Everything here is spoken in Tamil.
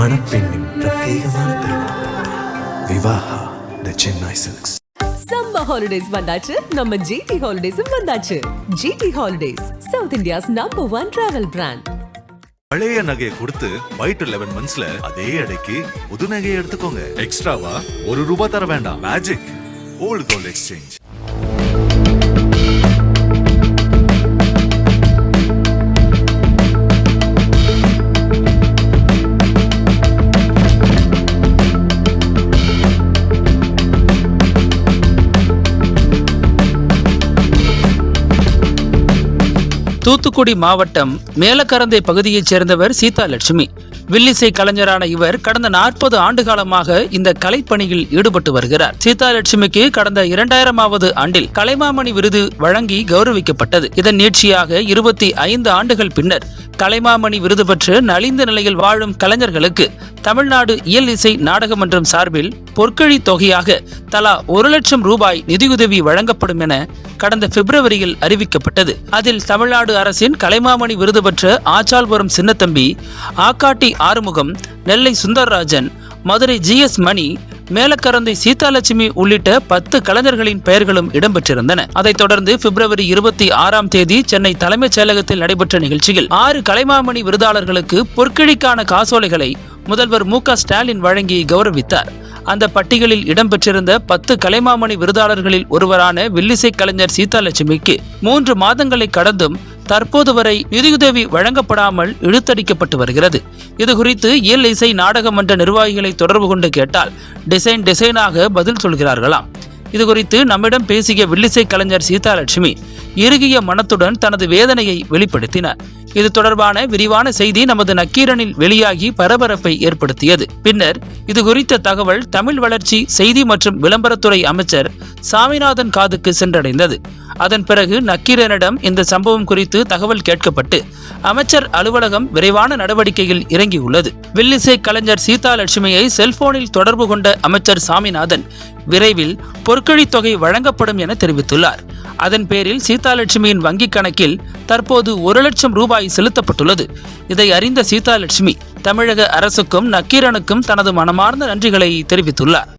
மணப்பெண்ணின் பிரத்யேகமான திருமணம். Vivaha the Chennai silks summer holidays வந்தாச்சு. நம்ம ஜிடி ஹாலிடேஸும் வந்தாச்சு. GT holidays south India's number one travel brand பழைய நகையை கொடுத்து ஒயிட் லெவன் மந்த்ஸ்ல அதே அடைக்கு புது நகையை எடுத்துக்கோங்க. எக்ஸ்ட்ராவா ஒரு ரூபாய் தர வேண்டாம். Magic old gold exchange Thoothukudi மாவட்டம் மேலக்கரந்தை பகுதியைச் சேர்ந்தவர் சீதா லட்சுமி. வில்லிசை கலைஞரான இவர் கடந்த நாற்பது ஆண்டு காலமாக இந்த கலைப்பணியில் ஈடுபட்டு வருகிறார். சீதா லட்சுமிக்கு கடந்த இரண்டாயிரமாவது ஆண்டில் கலைமாமணி விருது வழங்கி கௌரவிக்கப்பட்டது. இதன் நீட்சியாக இருபத்தி ஐந்து ஆண்டுகள் பின்னர் கலைமாமணி விருது பெற்று நலிந்த நிலையில் வாழும் கலைஞர்களுக்கு தமிழ்நாடு இயல் இசை நாடக மன்றம் சார்பில் பொற்கழி தொகையாக தலா ஒரு லட்சம் ரூபாய் நிதியுதவி வழங்கப்படும் என கடந்த பிப்ரவரியில் அறிவிக்கப்பட்டது. அதில் தமிழ்நாடு அரசின் கலைமாமணி விருது பெற்ற ஆச்சால்புரம் சின்னத்தம்பி ஆக்காட்டி ஆறுமுகம் நெல்லை சுந்தரராஜன் மதுரை ஜிஎஸ் மணி மேலக்கரந்தை சீதாலட்சுமி உள்ளிட்ட பத்து கலைஞர்களின் பெயர்களும் இடம்பெற்றிருந்தன. அதைத் தொடர்ந்து பிப்ரவரி இருபத்தி ஆறாம் தேதி சென்னை தலைமைச் செயலகத்தில் நடைபெற்ற நிகழ்ச்சியில் ஆறு கலைமாமணி விருதாளர்களுக்கு பொற்கிழிக்கான காசோலைகளை முதல்வர் மு க ஸ்டாலின் வழங்கி கௌரவித்தார். அந்த பட்டியலில் இடம்பெற்றிருந்த பத்து கலைமாமணி விருதாளர்களில் ஒருவரான வில்லிசை கலைஞர் சீதாலட்சுமிக்கு மூன்று மாதங்களை கடந்தும் தற்போது வரை நிதியுதவி வழங்கப்படாமல் இழுத்தடிக்கப்பட்டு வருகிறது. இது குறித்து இயல் இசை நாடகமன்ற நிர்வாகிகளை தொடர்பு கொண்டு கேட்டால் டிசைன் டிசைனாக பதில் சொல்கிறார்களாம். இது குறித்து நம்மிடம் பேசிய வில்லிசை கலைஞர் சீதாலட்சுமி இறுகிய மனத்துடன் தனது வேதனையை வெளிப்படுத்தினார். இது தொடர்பான விரிவான செய்தி நமது நக்கீரனில் வெளியாகி பரபரப்பை ஏற்படுத்தியது. பின்னர் இது குறித்த தகவல் தமிழ் வளர்ச்சி செய்தி மற்றும் விளம்பரத்துறை அமைச்சர் சாமிநாதன் காதுக்கு சென்றடைந்தது. அதன் பிறகு நக்கீரனிடம் இந்த சம்பவம் குறித்து தகவல் கேட்கப்பட்டு அமைச்சர் அலுவலகம் விரைவான நடவடிக்கையில் இறங்கியுள்ளது. வில்லிசை கலைஞர் சீதா லட்சுமியை செல்போனில் தொடர்பு கொண்ட அமைச்சர் சாமிநாதன் விரைவில் பொற்கழித் தொகை வழங்கப்படும் என தெரிவித்துள்ளார். அதன் பேரில் சீதாலட்சுமியின் வங்கிக் கணக்கில் தற்போது ஒரு லட்சம் ரூபாய் செலுத்தப்பட்டுள்ளது. இதை அறிந்த சீதாலட்சுமி தமிழக அரசுக்கும் நக்கீரனுக்கும் தனது மனமார்ந்த நன்றிகளை தெரிவித்துள்ளார்.